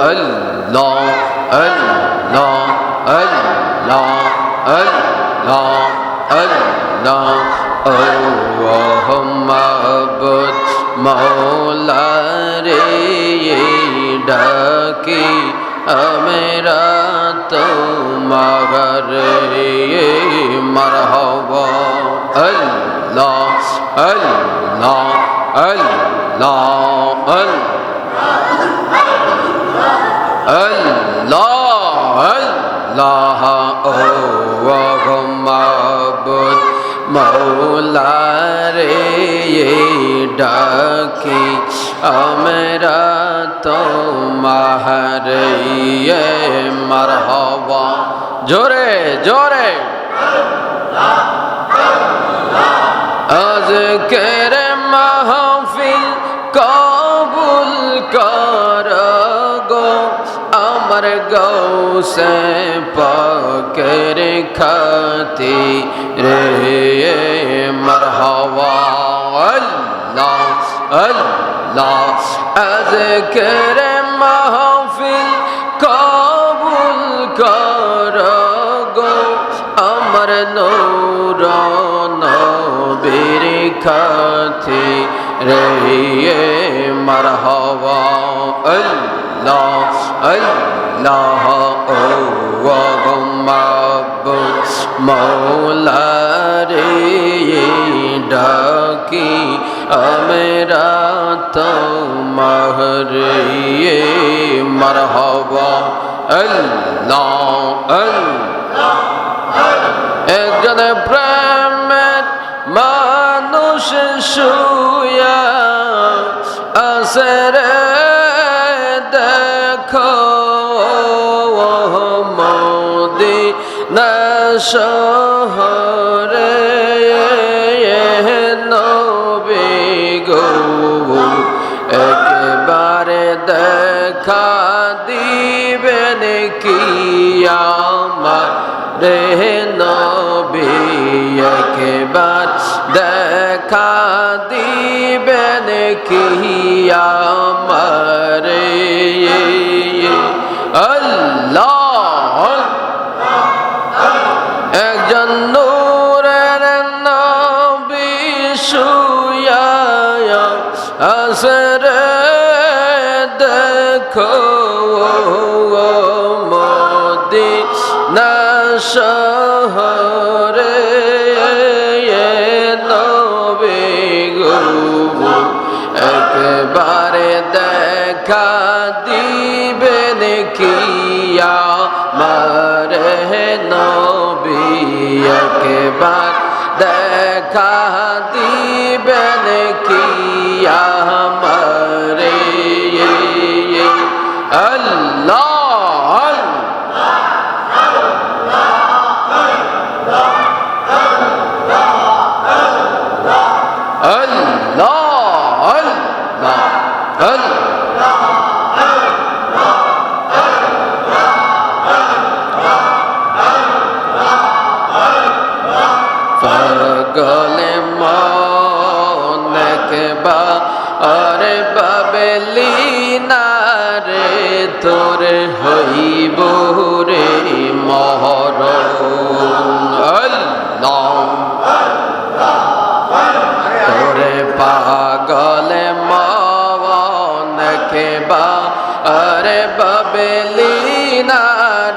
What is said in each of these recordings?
আল্লাহ আল্লাহ আল্লাহ আল্লাহ আল্লাহ ও মাবুদ মৌলা রে ডাকি আমরা তো মগর মরহবা আল্লাহ আল্লাহ আল্লাহ আল্লাহ আল্লাহ ও মাবুদ মৌলা রে ডাকি আমরা তো মাহরে মারহবা জোরে জোরে আজকের মাহফিল গৌসে পকের খাতি রে মরহবা আল্লাহ আল্লাহ আজকের মাহফিল কবুল কর গো আমার নূর নবীর খাতি রে মরহবা আল্লাহ আল্লাহ ও মাবুদ মৌলা রে ডাকি আমরা তো মহরে মরহবা একজন প্রেমের মানুষ শুয়া শহরে নবী গো, একবারে দেখা দিবেন কি আমার? রে নবী, একবার দেখা দিবেন কি আমার? শহরে নবী গো একবারে দেখা দিবে নেকিয়া মারে নবী একবার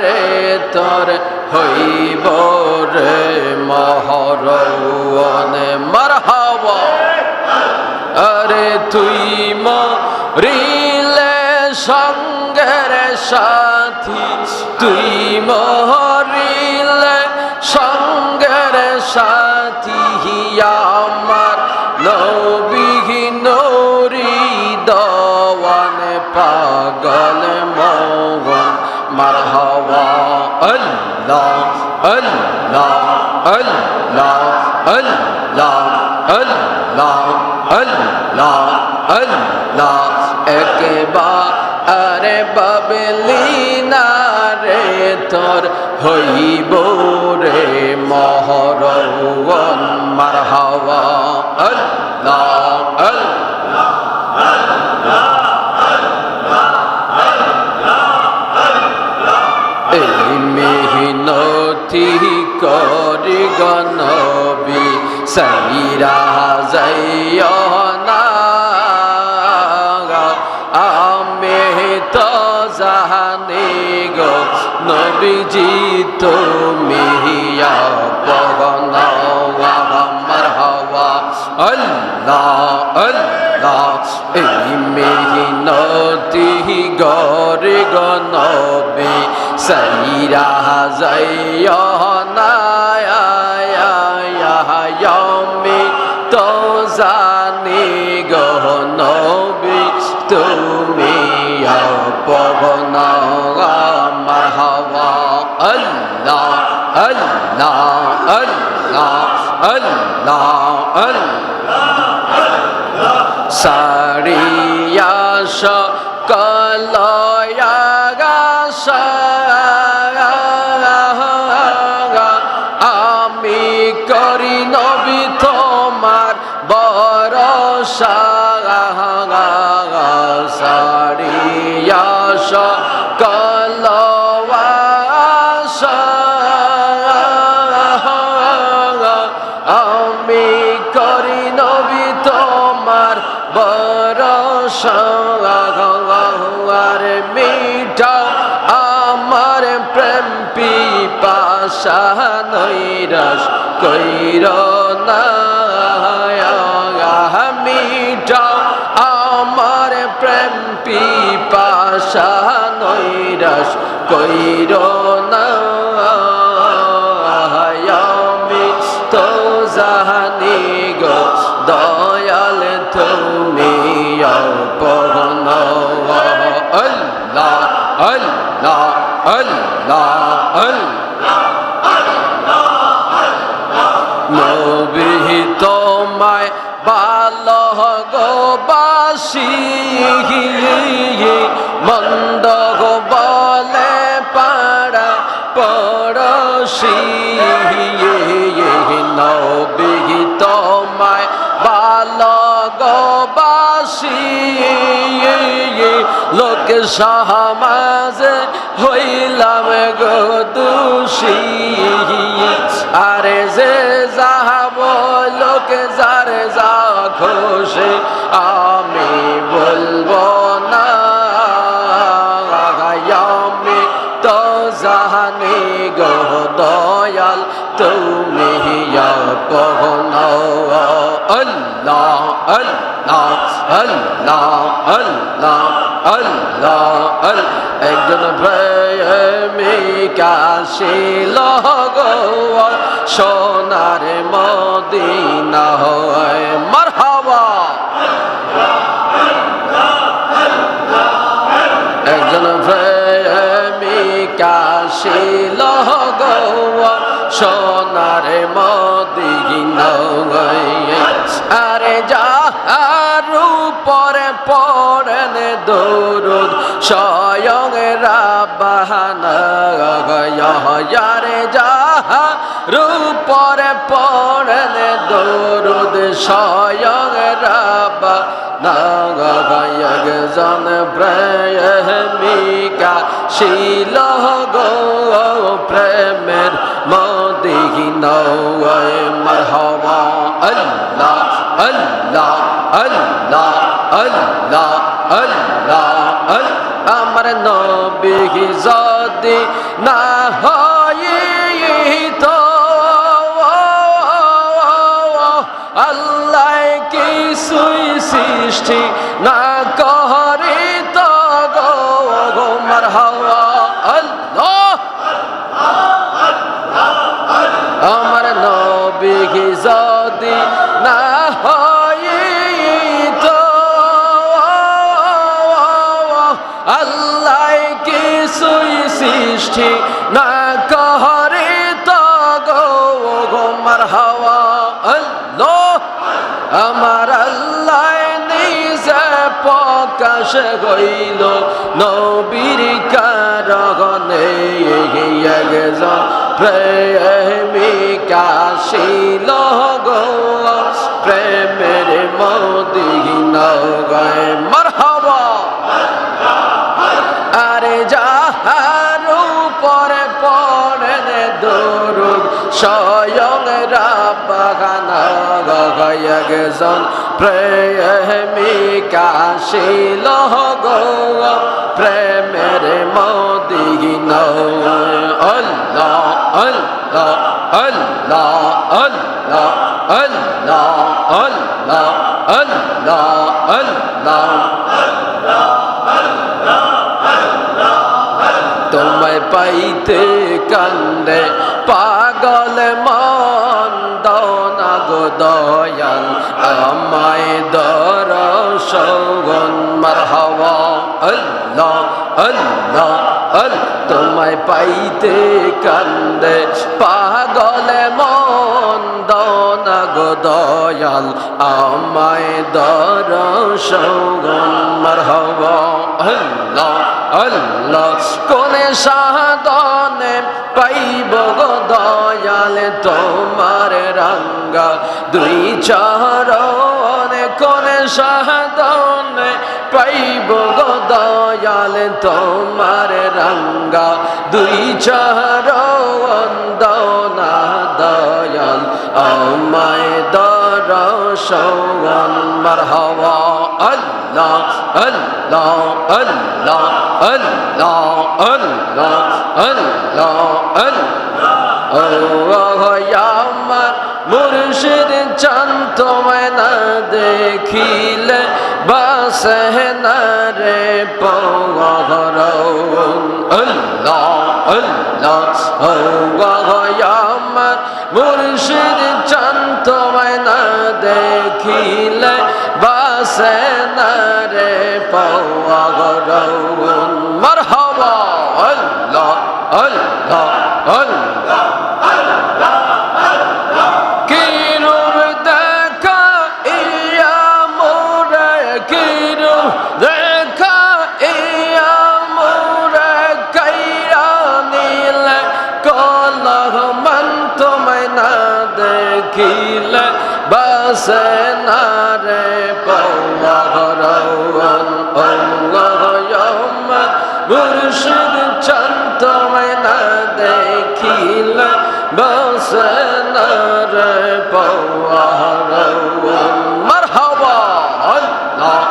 রে তোর হইব রে মহরনে মারহাবা। আরে তুই আল্লাহ আল্লাহ আল্লাহ আল্লাহ আল্লাহ আল্লাহ আল্লাহ একবার বাবলি না রে তোর হইব রে মহরওয়ান মারহাবা। আল্লাহ আল্লাহ গনবি সাইরা যাইও না। আমি তো জানি গো নবীজি, তুমি পগন আমার হওয়া। আল্লাহ আল্লাহ, এই মেহিনতি গরে গনবে সাইরা যাইও আল্লাহ আল্লাহ আল্লাহ আল্লাহ আল্লাহ। সারিয়া সকলয়া গাসা আমি করি নবী তোমার বরসা সারিয়া সকলয়া পিপাসা নৈরস কইর না মিঠা আমার প্রেম পিপাসা নৈরস কইর না আমি তো জানি গো, দয়াল তুমি পগন আল্লাহ আল্লাহ আল্লাহ আল্লাহ। বাসি মন্দ বলে পাড়া পড়শি। নবী তোমায় ভালো গো বাসি। লোক সমাজে হইলাম গো দোষী। আরে যে যাহাব আল্লাহ আল্লাহ আল্লাহ আল্লাহ আল একজন প্রেমিকা গো সোনার মদিনা হয় মারহাবা একজন প্রেমিকা গো, সোনার মদিনা হয়। আরে যা স্বয়ং রাবাহানা রে যাহা রূপরে পড়েন দৌরুদ স্বয়ং রাবা জন প্রেমিকা শিল গো প্রেমের মদিন মরহবা আল্লাহ আল্লাহ আল্লাহ আল্লাহ আল্লাহ আমার নবী যদি না হয় তো আল্লাহ কিছুই সৃষ্টি না করে সৃষ্টি না করে তো গো গো মারহাওয়া আল্লাহ, আমার আল্লাহ নিজে প্রকাশ হইল, নবীর কারণে প্রেমিকা শিল গো, প্রেমের মদিন গায় মারহাবা স্বয়ং রাবাগানা প্রেমিকা শিল গো প্রেমের মদিন আল্লাহ আল্লাহ আল্লাহ আল্লাহ আল্লাহ আল্লাহ আল্লাহ আল্লাহ। তোমায় পাইতে কান্দে, পাগল মন দনা গো দয়াল, আমায় দর সৌগন মারহাওয়া আল্লাহ আল্লাহ আল তোমায় পাইতে কান্দে, পাগল গো দয়াল, আমায় দর সগন মারহাওয়া আল্লাহ, কোনে সাধনে পাইব গো দয়াল, তোমার রঙ্গা। দুই চরণে কোনে সাধনে পাইব গো দয়াল, তোমার রঙ্গা। দুই চরণ দনা আমায় দর্শন মারহাওয়া আল্লাহ আল্লাহ আল্লাহ আল্লাহ আল্লাহ আল্লাহ আল্লাহ আমার মুর্শিদ চান তোমায় না দেখিলে বাসে না রে পগর আল্লাহ আল্লাহ দেখিলে বাসে নারে পাওয়া গরৌন মর say মুর্শিদ চন্ত না দেখিলে বাসে না রে ঘরওয়ান মারহাবা। আল্লাহ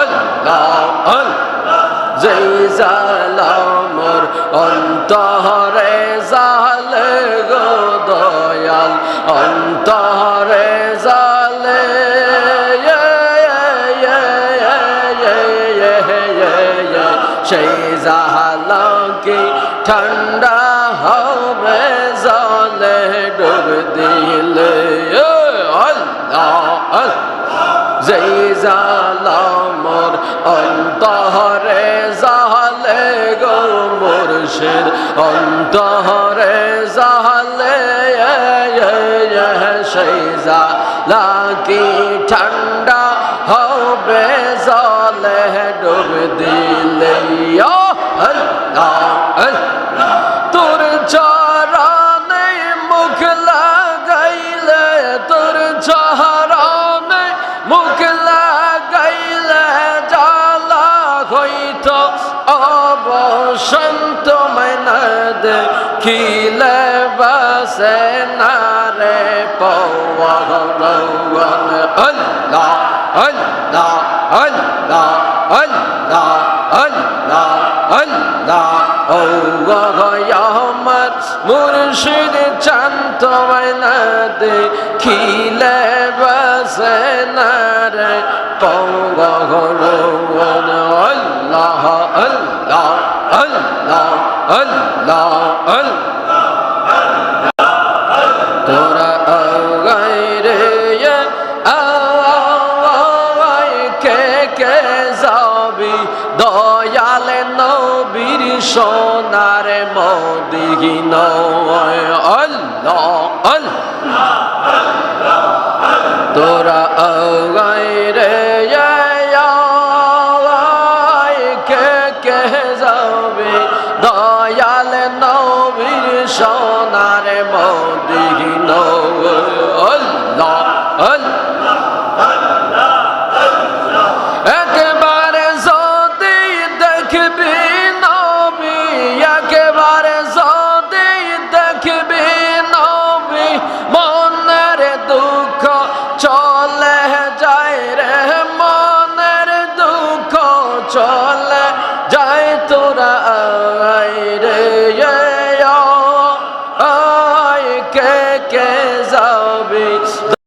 আল্লাহ আল্লাহ। যেই জালামর অন্তরে জালে গো দয়াল, অন্তরে জালে সেই জাহালকে ঠান্ডা হবে জলে ডুব দিলে। যেই জালামর অন্তরে জালে গো মুর্শিদ। অন্তরে জালে সেই জালাকি ঠান্ডা সব দিলে তোর চারা নেই মুখ লাগাইলে তোর চারা নেই মুখ লাগাইলে জ্বালা হইত। অবসন্ত মাইনা দেখিলে বাসে না রে পৌর Allah, Allah, Allah, Allah. আল্লাহ আল্লাহ আল্লাহ গয়ামত মুর্শিদ চান্ত মাইনা দেখিলে বাসে না রে পঙ্গন আল্লাহ আল্লাহ আল্লাহ আল্লাহ আল্লাহ। নবি দয়াল নবীর সোনার মোদিহি নয় অল্লা আল্লাহ। তোরা